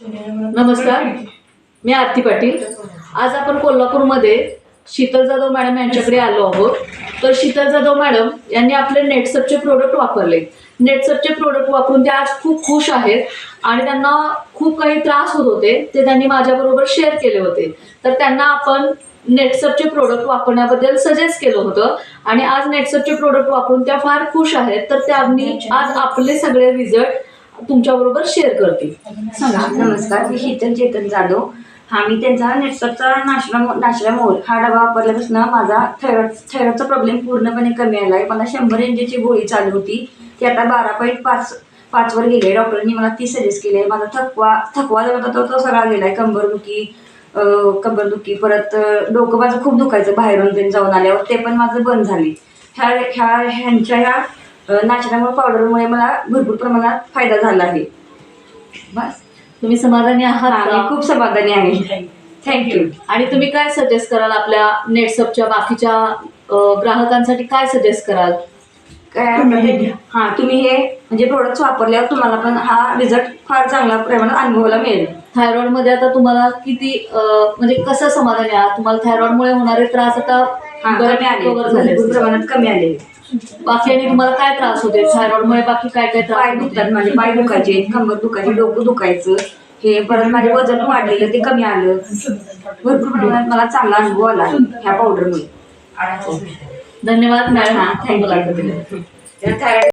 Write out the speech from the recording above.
नमस्कार. मी आरती पाटील. आज आपण कोल्हापूरमध्ये शीतल जाधव मॅडम यांच्याकडे आलो आहोत. तर शीतल जाधव मॅडम यांनी आपले नेटसपचे प्रोडक्ट वापरले. नेटसपचे प्रोडक्ट वापरून ते आज खूप खुश आहेत आणि त्यांना खूप काही त्रास होत होते. ते त्यांनी माझ्याबरोबर शेअर केले होते. तर त्यांना आपण नेटसपचे प्रोडक्ट वापरण्याबद्दल सजेस्ट केलं होतं. आणि आज नेटसपचे प्रोडक्ट वापरून त्या फार खुश आहेत. तर त्यांनी आज आपले सगळे रिझल्ट तुमच्याबरोबर शेअर करतील सांगा. नमस्कार मी शीतल चेतन जाधव. हा मी त्यांचा नेटसपचा नाशरा नाशरा मोल हा डबा वापरल्यापासून माझा थायरॉइड थायरॉइडचा प्रॉब्लेम पूर्णपणे कमी आला आहे मला शंभर एनजीची गोळी चालू होती. ती आता बारा पॉईंट पाच पाचवर गेली आहे डॉक्टरांनी मला ती सजेस्ट केली आहे माझा थकवा थकवा जो होता तो तो सगळा गेला आहे कंबरदुखी कंबरदुखी परत डोकं माझं खूप दुखायचं. बाहेरून जाऊन आल्यावर ते पण माझं बंद झाले ह्या ह्या ह्यांच्या ह्या नाचण्यामुळे पावडरमुळे मला भरपूर प्रमाणात फायदा झाला आहे. बस. तुम्ही समाधानी आहात हा, का? खूप समाधानी आहे. थँक्यू आणि तुम्ही काय सजेस्ट कराल आपल्या नेटसपच्या बाकीच्या अं, ग्राहकांसाठी काय सजेस्ट कराल? काय हा तुम्ही हे म्हणजे प्रोडक्ट्स वापरल्यावर तुम्हाला पण हा रिझल्ट फार चांगला प्रमाणात अनुभवायला मिळेल. थायरॉइडमध्ये आता तुम्हाला किती अं, म्हणजे कसं समाधानी आहात? तुम्हाला थायरॉइड मुळे होणारे त्रास आता हा कमी बऱ्यापैकी आले. cover झाले भरपूर असतील. प्रमाणात कमी आले. बाकी आणि तुम्हाला काय त्रास होते थायरॉइड मुळे बाकी काय काय पाय त्रास होते दुखतात माझे पाय दुखायचे कंबर दुखायचे डोकं दुखायचं. हे परत माझे वजन वाढलेलं ते कमी आलं. भरपूर प्रमाणात मला चांगला अनुभव आला आहे ह्या पावडरमुळे धन्यवाद मॅडम. हा, thank